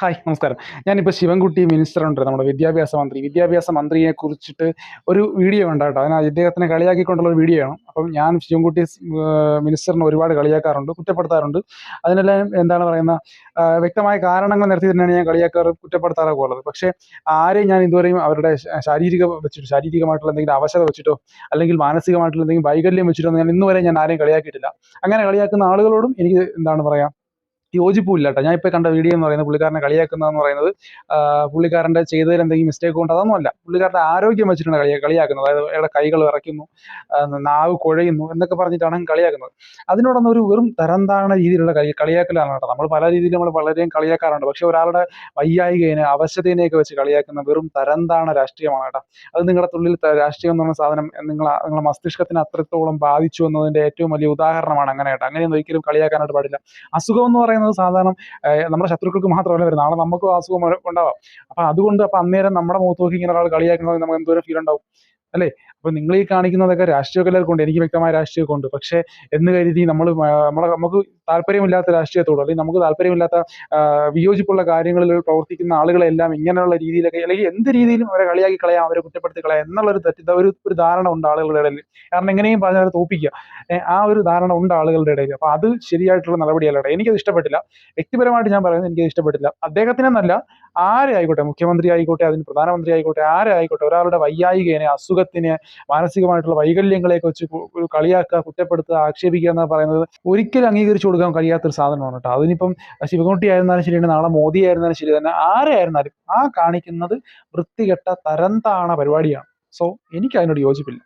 Hi നമസ്കാരം. ഞാനിപ്പോൾ Sivankutty minister ഉണ്ട് നമ്മുടെ വിദ്യാഭ്യാസ മന്ത്രി. വിദ്യാഭ്യാസ മന്ത്രിയെ കുറിച്ചിട്ട് ഒരു വീഡിയോ ഉണ്ട് കേട്ടോ. അതിന് ഇദ്ദേഹത്തിനെ കളിയാക്കിക്കൊണ്ടുള്ള ഒരു വീഡിയോ ആണ്. അപ്പം ഞാൻ ശിവൻകുട്ടി മിനിസ്റ്ററിനെ ഒരുപാട് കളിയാക്കാറുണ്ട് കുറ്റപ്പെടുത്താറുണ്ട്. അതിനെല്ലാം എന്താണ് പറയുന്ന വ്യക്തമായ കാരണങ്ങൾ നിരത്തി തന്നെയാണ് ഞാൻ കളിയാക്കാറ് കുറ്റപ്പെടുത്താറൊക്കെ ഉള്ളത്. പക്ഷേ ആരെയും ഞാൻ ഇതുവരെയും അവരുടെ ശാരീരിക വെച്ചിട്ട് ശാരീരികമായിട്ടുള്ള എന്തെങ്കിലും അവശത വെച്ചിട്ടോ അല്ലെങ്കിൽ മാനസികമായിട്ടുള്ള എന്തെങ്കിലും വൈകല്യം വെച്ചിട്ടോ ഞാൻ ഇന്നുവരെ ഞാൻ ആരെയും കളിയാക്കിയിട്ടില്ല. അങ്ങനെ കളിയാക്കുന്ന ആളുകളോടും എനിക്ക് എന്താണ് പറയുക യോജിപ്പില്ല കേട്ടോ. ഞാൻ ഇപ്പോൾ കണ്ട വീഡിയോ എന്ന് പറയുന്നത് പുള്ളിക്കാരനെ കളിയാക്കുന്നതെന്ന് പറയുന്നത് പുള്ളിക്കാരന്റെ ചെയ്തതിൽ എന്തെങ്കിലും മിസ്റ്റേക്ക് കൊണ്ട് അതൊന്നും അല്ല പുള്ളിക്കാരന്റെ ആരോഗ്യം വെച്ചിട്ടാണ് കളിയാ കളിയാക്കുന്നത്. അതായത് അയാളുടെ കൈകൾ വിറയ്ക്കുന്നു നാവ് കുഴയുന്നു എന്നൊക്കെ പറഞ്ഞിട്ടാണ് കളിയാക്കുന്നത്. അതിനോടൊന്നും ഒരു വെറും തരം താണ രീതിയിലുള്ള കളി കളിയാക്കലാണ് കേട്ടോ. നമ്മൾ പല രീതിയിൽ നമ്മൾ വളരെയും കളിയാക്കാറുണ്ട്. പക്ഷെ ഒരാളുടെ വയ്യായികേനെ അവശതേനെയൊക്കെ വെച്ച് കളിയാക്കുന്ന വെറും തരം താണ രാഷ്ട്രീയമാണ് കേട്ടോ. അത് നിങ്ങളുടെ തുള്ളിൽ രാഷ്ട്രീയം എന്ന് പറഞ്ഞ സാധനം നിങ്ങൾ നിങ്ങളുടെ മസ്തിഷ്കത്തിന് അത്രത്തോളം ബാധിച്ചു എന്നതിന്റെ ഏറ്റവും വലിയ ഉദാഹരണമാണ് അങ്ങനെ കേട്ടോ. അങ്ങനെയൊന്നും ഒരിക്കലും കളിയാക്കാനായിട്ട് പാടില്ല. അസുഖം എന്ന് പറയുന്നത് സാധാരണ നമ്മുടെ ശത്രുക്കൾക്ക് മാത്രമല്ല വരുന്നത്. നാളെ നമുക്കും അസുഖം ഉണ്ടാവാം. അപ്പൊ അതുകൊണ്ട് അപ്പൊ അന്നേരം നമ്മുടെ മുഖത്ത് നോക്കി ഇങ്ങനെ ഒരാൾ കളിയാക്കുന്നത് നമുക്ക് എന്തോരം ഫീൽ ഉണ്ടാവും? അല്ലേ? അപ്പൊ നിങ്ങൾ ഈ കാണിക്കുന്നതൊക്കെ രാഷ്ട്രീയമൊക്കെ കൊണ്ട് എനിക്ക് വ്യക്തമായ രാഷ്ട്രീയമൊക്കെ പക്ഷേ എന്ന് കരുതി നമ്മൾ നമ്മളെ നമുക്ക് താല്പര്യമില്ലാത്ത രാഷ്ട്രീയത്തോട് അല്ലെങ്കിൽ നമുക്ക് താല്പര്യമില്ലാത്ത വിയോജിപ്പുള്ള കാര്യങ്ങളിൽ പ്രവർത്തിക്കുന്ന ആളുകളെല്ലാം ഇങ്ങനെയുള്ള രീതിയിലൊക്കെ അല്ലെങ്കിൽ എന്ത് രീതിയിലും അവരെ കളിയാക്കി കളയാം അവരെ കുറ്റപ്പെടുത്തി കളയാം എന്നുള്ളൊരു തെറ്റി ഒരു ഒരു ധാരണ ഉണ്ട് ആളുകളുടെ ഇടയിൽ. കാരണം എങ്ങനെയും പറഞ്ഞ അവരെ തോപ്പിക്കുക. ആ ഒരു ധാരണ ഉണ്ട് ആളുകളുടെ ഇടയിൽ. അപ്പൊ അത് ശരിയായിട്ടുള്ള നടപടിയല്ല. എനിക്കത് ഇഷ്ടപ്പെട്ടില്ല. വ്യക്തിപരമായിട്ട് ഞാൻ പറയുന്നത് എനിക്കത് ഇഷ്ടപ്പെട്ടില്ല. അദ്ദേഹത്തിനെന്നല്ല ആരെ ആയിക്കോട്ടെ മുഖ്യമന്ത്രി ആയിക്കോട്ടെ അതിന് പ്രധാനമന്ത്രി ആയിക്കോട്ടെ ആരെ ആയിക്കോട്ടെ ഒരാളുടെ വയ്യായികേനെ അസുഖത്തിനെ മാനസികമായിട്ടുള്ള വൈകല്യങ്ങളെയൊക്കെ വെച്ച് ഒരു കളിയാക്കുക കുറ്റപ്പെടുത്തുക ആക്ഷേപിക്കുക എന്ന് പറയുന്നത് ഒരിക്കലും അംഗീകരിച്ചു കൊടുക്കാൻ കഴിയാത്തൊരു സാധനമാണ് കേട്ടോ. അതിനിപ്പം ശിവകുട്ടി ആയിരുന്നാലും ശരിയാണ് നാളെ മോദി ആയിരുന്നാലും ശരി തന്നെ ആരായിരുന്നാലും ആ കാണിക്കുന്നത് വൃത്തികെട്ട തരം താണ പരിപാടിയാണ്. സോ എനിക്ക് അതിനോട് യോജിപ്പില്ല.